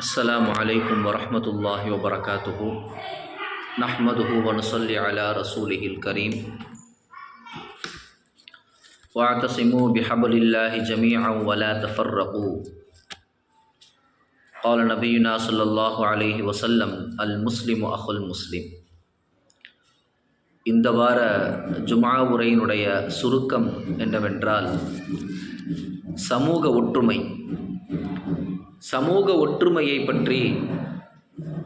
السلام عليكم ورحمة الله وبركاته نحمده ونصلي على رسوله الكريم واعتصموا بحبل الله جميعا ولا تفرقوا قال نبينا صلى الله عليه وسلم المسلم أخو المسلم இந்த வார ஜுமா உரையினுடைய சுருக்கம் என்னவென்றால் சமூக ஒற்றுமை சமூக ஒற்றுமையை பற்றி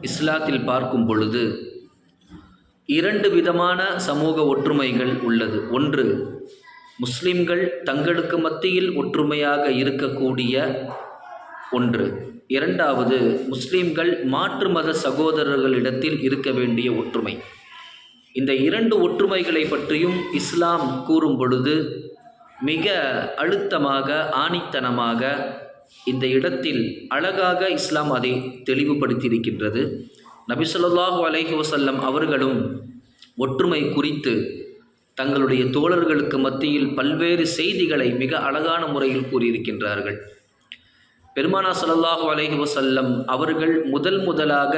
இஸ்லாத்தில் பார்க்கும் பொழுது இரண்டு விதமான சமூக ஒற்றுமைகள் உள்ளது. ஒன்று முஸ்லிம்கள் தங்களுக்கு மத்தியில் ஒற்றுமையாக இருக்கக்கூடிய ஒன்று. இரண்டாவது முஸ்லிம்கள் மாற்று மத சகோதரர்களிடத்தில் இருக்க வேண்டிய ஒற்றுமை. இந்த இரண்டு ஒற்றுமைகளை பற்றியும் இஸ்லாம் கூறும் பொழுது மிக அழுத்தமாக ஆணித்தனமாக இந்த இடத்தில் அழகாக இஸ்லாம் அதை தெளிவுபடுத்தியிருக்கின்றது. நபிசல்லாஹு அலைஹி வசல்லம் அவர்களும் ஒற்றுமை குறித்து தங்களுடைய தோழர்களுக்கு மத்தியில் பல்வேறு செய்திகளை மிக அழகான முறையில் கூறியிருக்கின்றார்கள். பெருமானா ஸல்லல்லாஹு அலைஹி வசல்லம் அவர்கள் முதல் முதலாக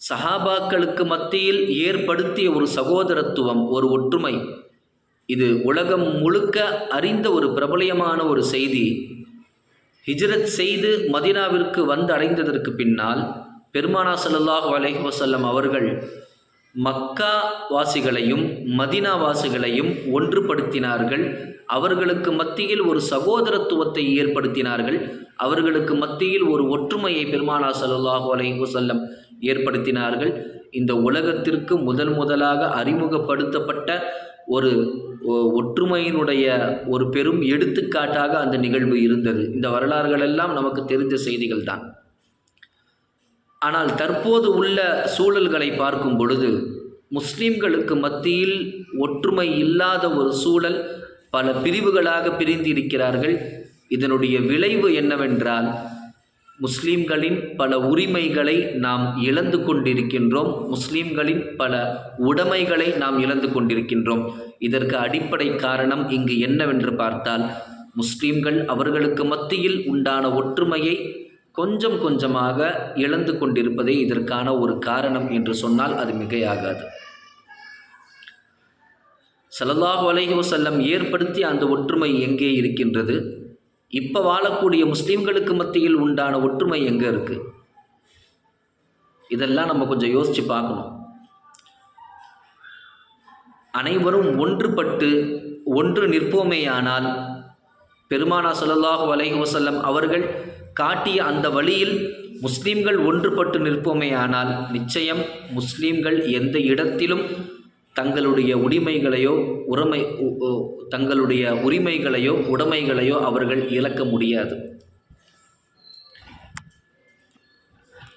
சஹாபாக்களுக்கு மத்தியில் ஏற்படுத்திய ஒரு சகோதரத்துவம் ஒரு ஒற்றுமை. இது உலகம் முழுக்க அறிந்த ஒரு பிரபலியமான ஒரு செய்தி. ஹிஜ்ரத் செய்து மதினாவிற்கு வந்து அடைந்ததற்கு பின்னால் பெருமானா ஸல்லல்லாஹு அலஹி வசல்லம் அவர்கள் மக்கா வாசிகளையும் மதினா வாசிகளையும் ஒன்றுபடுத்தினார்கள். அவர்களுக்கு மத்தியில் ஒரு சகோதரத்துவத்தை ஏற்படுத்தினார்கள். அவர்களுக்கு மத்தியில் ஒரு ஒற்றுமையை பெருமானா சல்லாஹூ அலைஹி ஏற்படுத்தினார்கள். இந்த உலகத்திற்கு முதல் முதலாக அறிமுகப்படுத்தப்பட்ட ஒரு ஒ- ஒற்றுமையினுடைய ஒரு பெரும் எடுத்துக்காட்டாக அந்த நிகழ்வு இருந்தது. இந்த வரலாறுகள் எல்லாம் நமக்கு தெரிந்த செய்திகள் தான் ஆனால் தற்போது உள்ள சூழல்களை பார்க்கும் பொழுது முஸ்லீம்களுக்கு மத்தியில் ஒற்றுமை இல்லாத ஒரு சூழல் பல பிரிவுகளாக பிரிந்து இருக்கிறார்கள் இதனுடைய விளைவு என்னவென்றால் முஸ்லீம்களின் பல உரிமைகளை நாம் இழந்து கொண்டிருக்கின்றோம். முஸ்லீம்களின் பல உடைமைகளை நாம் இழந்து கொண்டிருக்கின்றோம். இதற்கு அடிப்படை காரணம் இங்கு என்னவென்று பார்த்தால் முஸ்லீம்கள் அவர்களுக்கு மத்தியில் உண்டான ஒற்றுமையை கொஞ்சம் கொஞ்சமாக இழந்து கொண்டிருப்பதே இதற்கான ஒரு காரணம் என்று சொன்னால் அது மிகையாகாது. ஸல்லல்லாஹு அலைஹி செல்லம் ஏற்படுத்திய அந்த ஒற்றுமை எங்கே இருக்கின்றது? இப்போ வாழக்கூடிய முஸ்லீம்களுக்கு மத்தியில் உண்டான ஒற்றுமை எங்கே இருக்குது இதெல்லாம் நம்ம கொஞ்சம் யோசித்து பார்க்கணும். அனைவரும் ஒன்றுபட்டு ஒன்று நிற்போமேயானால் பெருமானா சொல்லல்லாஹு அலைஹி வசல்லம் அவர்கள் காட்டிய அந்த வழியில் முஸ்லீம்கள் ஒன்றுபட்டு நிற்போமேயானால் நிச்சயம் முஸ்லீம்கள் எந்த இடத்திலும் தங்களுடைய உரிமைகளையோ உரிமை உ- தங்களுடைய உரிமைகளையோ உடைமைகளையோ அவர்கள் இழக்க முடியாது.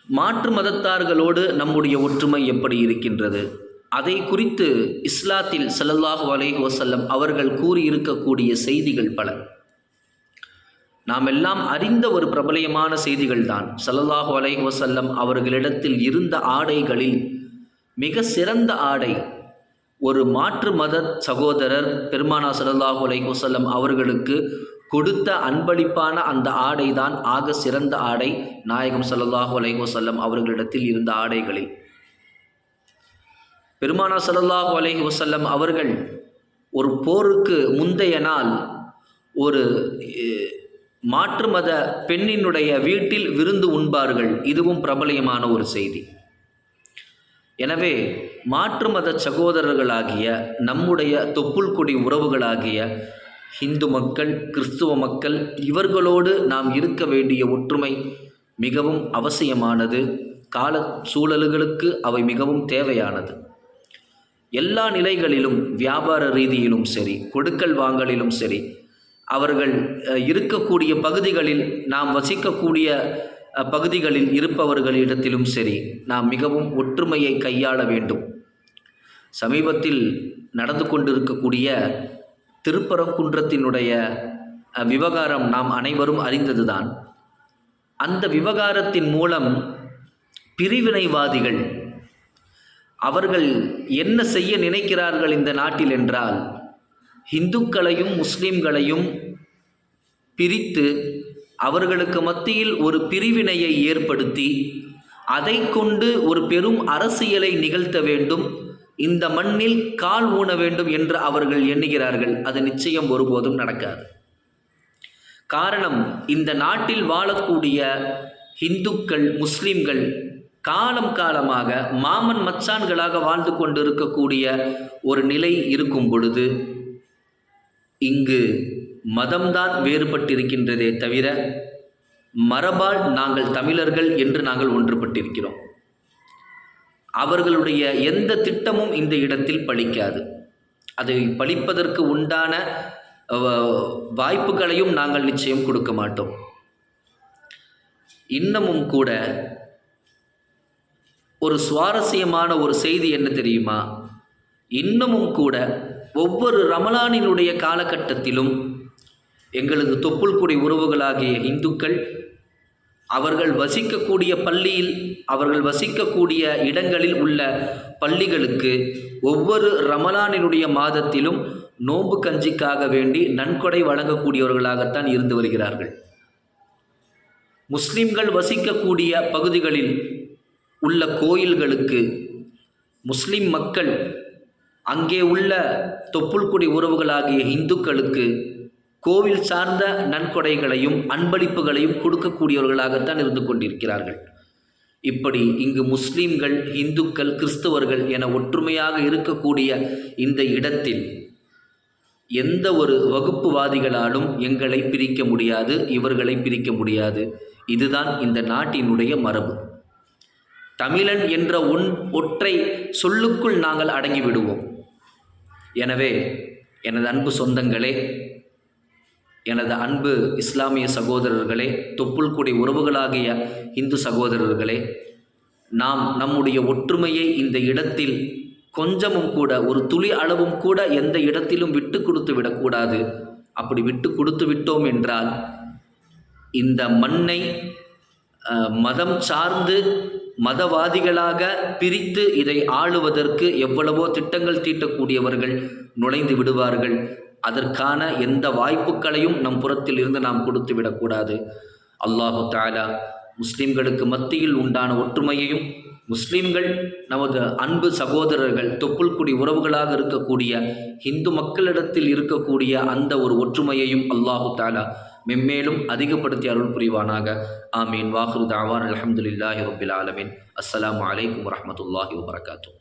மாற்று மதத்தார்களோடு நம்முடைய ஒற்றுமை எப்படி இருக்கின்றது? அதை குறித்து இஸ்லாத்தில் ஸல்லல்லாஹு அலைஹி வசல்லம் அவர்கள் கூறியிருக்கக்கூடிய செய்திகள் பல. நாம் எல்லாம் அறிந்த ஒரு பிரபலயமான செய்திகள் தான். ஸல்லல்லாஹு அலைஹி வசல்லம் அவர்களிடத்தில் இருந்த ஆடைகளில் மிக சிறந்த ஆடை ஒரு மாற்று மத சகோதரர் பெருமானா ஸல்லல்லாஹு அலைஹி அவர்களுக்கு கொடுத்த அன்பளிப்பான அந்த ஆடை தான் ஆக சிறந்த ஆடை நாயகம் ஸல்லல்லாஹு அலைஹி வஸல்லம் அவர்களிடத்தில் இருந்த ஆடைகளில். பெருமானா ஸல்லல்லாஹு அலைஹி அவர்கள் ஒரு போருக்கு முந்தைய நாள் ஒரு மாற்று மத பெண்ணினுடைய வீட்டில் விருந்து உண்பார்கள். இதுவும் பிரபலயமான ஒரு செய்தி. எனவே மாற்று மத சகோதரர்களாகிய நம்முடைய தொப்புள் கொடி உறவுகளாகிய இந்து மக்கள் கிறிஸ்துவ மக்கள் இவர்களோடு நாம் இருக்க வேண்டிய ஒற்றுமை மிகவும் அவசியமானது. கால சூழல்களுக்கு அவை மிகவும் தேவையானது. எல்லா நிலைகளிலும் வியாபார ரீதியிலும் சரி கொடுக்கல் வாங்கலிலும் சரி அவர்கள் இருக்கக்கூடிய பகுதிகளில் நாம் வசிக்கக்கூடிய பகுதிகளில் இருப்பவர்களிடத்திலும் சரி நாம் மிகவும் ஒற்றுமையை கையாள வேண்டும். சமீபத்தில் நடந்து கொண்டிருக்கக்கூடிய திருப்பரங்குன்றத்தினுடைய விவகாரம் நாம் அனைவரும் அறிந்ததுதான். அந்த விவகாரத்தின் மூலம் பிரிவினைவாதிகள் அவர்கள் என்ன செய்ய நினைக்கிறார்கள் இந்த நாட்டில் என்றால் இந்துக்களையும் முஸ்லிம்களையும் பிரித்து அவர்களுக்கு மத்தியில் ஒரு பிரிவினையை ஏற்படுத்தி அதை கொண்டு ஒரு பெரும் அரசியலை நிகழ்த்த வேண்டும் இந்த மண்ணில் கால் ஊன வேண்டும் என்று அவர்கள் எண்ணுகிறார்கள். அது நிச்சயம் ஒருபோதும் நடக்காது. காரணம் இந்த நாட்டில் வாழக்கூடிய இந்துக்கள் முஸ்லிம்கள் காலம் காலமாக மாமன் மச்சான்களாக வாழ்ந்து கொண்டிருக்கக்கூடிய ஒரு நிலை இருக்கும் பொழுது இங்கு மதம்தான் வேறுபட்டிருக்கின்றதே தவிர மரபால் நாங்கள் தமிழர்கள் என்று நாங்கள் ஒன்றுபட்டிருக்கிறோம். அவர்களுடைய எந்த திட்டமும் இந்த இடத்தில் பழிக்காது. அதை பழிப்பதற்கு உண்டான வாய்ப்புகளையும் நாங்கள் நிச்சயம் கொடுக்க மாட்டோம். இன்னமும் கூட ஒரு சுவாரஸ்யமான ஒரு செய்தி என்ன தெரியுமா? இன்னமும் கூட ஒவ்வொரு ரமலானினுடைய காலகட்டத்திலும் எங்களது தொப்புள்குடி உறவுகளாகிய இந்துக்கள் அவர்கள் வசிக்கக்கூடிய பள்ளியில் அவர்கள் வசிக்கக்கூடிய இடங்களில் உள்ள பள்ளிகளுக்கு ஒவ்வொரு ரமலானினுடைய மாதத்திலும் நோன்பு கஞ்சிக்காக வேண்டி நன்கொடை வழங்கக்கூடியவர்களாகத்தான் இருந்து வருகிறார்கள். முஸ்லிம்கள் வசிக்கக்கூடிய பகுதிகளில் உள்ள கோயில்களுக்கு முஸ்லிம் மக்கள் அங்கே உள்ள தொப்புள்குடி உறவுகளாகிய இந்துக்களுக்கு கோவில் சார்ந்த நன்கொடைகளையும் அன்பளிப்புகளையும் கொடுக்கக்கூடியவர்களாகத்தான் இருந்து கொண்டிருக்கிறார்கள். இப்படி இங்கு முஸ்லீம்கள் இந்துக்கள் கிறிஸ்தவர்கள் என ஒற்றுமையாக இருக்கக்கூடிய இந்த இடத்தில் எந்த ஒரு வகுப்புவாதிகளாலும் எங்களை பிரிக்க முடியாது இவர்களை பிரிக்க முடியாது. இதுதான் இந்த நாட்டினுடைய மரபு. தமிழன் என்ற ஒன் ஒற்றை சொல்லுக்குள் நாங்கள் அடங்கி விடுவோம். எனவே எனது அன்பு சொந்தங்களே எனது அன்பு இஸ்லாமிய சகோதரர்களே தொப்புள்குடி உறவுகளாகிய இந்து சகோதரர்களே நாம் நம்முடைய ஒற்றுமையை இந்த இடத்தில் கொஞ்சமும் கூட ஒரு துளி அளவும் கூட எந்த இடத்திலும் விட்டு கொடுத்து விடக்கூடாது. அப்படி விட்டு கொடுத்து விட்டோம் என்றால் இந்த மண்ணை மதம் சார்ந்து மதவாதிகளாக பிரித்து இதை ஆளுவதற்கு எவ்வளவோ திட்டங்கள் தீட்டக்கூடியவர்கள் நுழைந்து விடுவார்கள். அதற்கான எந்த வாய்ப்புகளையும் நம் புறத்தில் இருந்து நாம் கொடுத்து விடக்கூடாது. அல்லாஹு தாலா முஸ்லீம்களுக்கு மத்தியில் உண்டான ஒற்றுமையையும் முஸ்லீம்கள் நமது அன்பு சகோதரர்கள் தொப்புள்குடி உறவுகளாக இருக்கக்கூடிய இந்து மக்களிடத்தில் இருக்கக்கூடிய அந்த ஒரு ஒற்றுமையையும் அல்லாஹு தாலா மெம்மேலும் அதிகப்படுத்தி அருள் புரிவானாக. ஆமீன். வாஹுரு தாவான் அலமதுல்லாஹி ரபில் ஆலமின். அஸ்லாம் வலைக்கம் வரமத்துல்லாஹி வபரகாத்தூ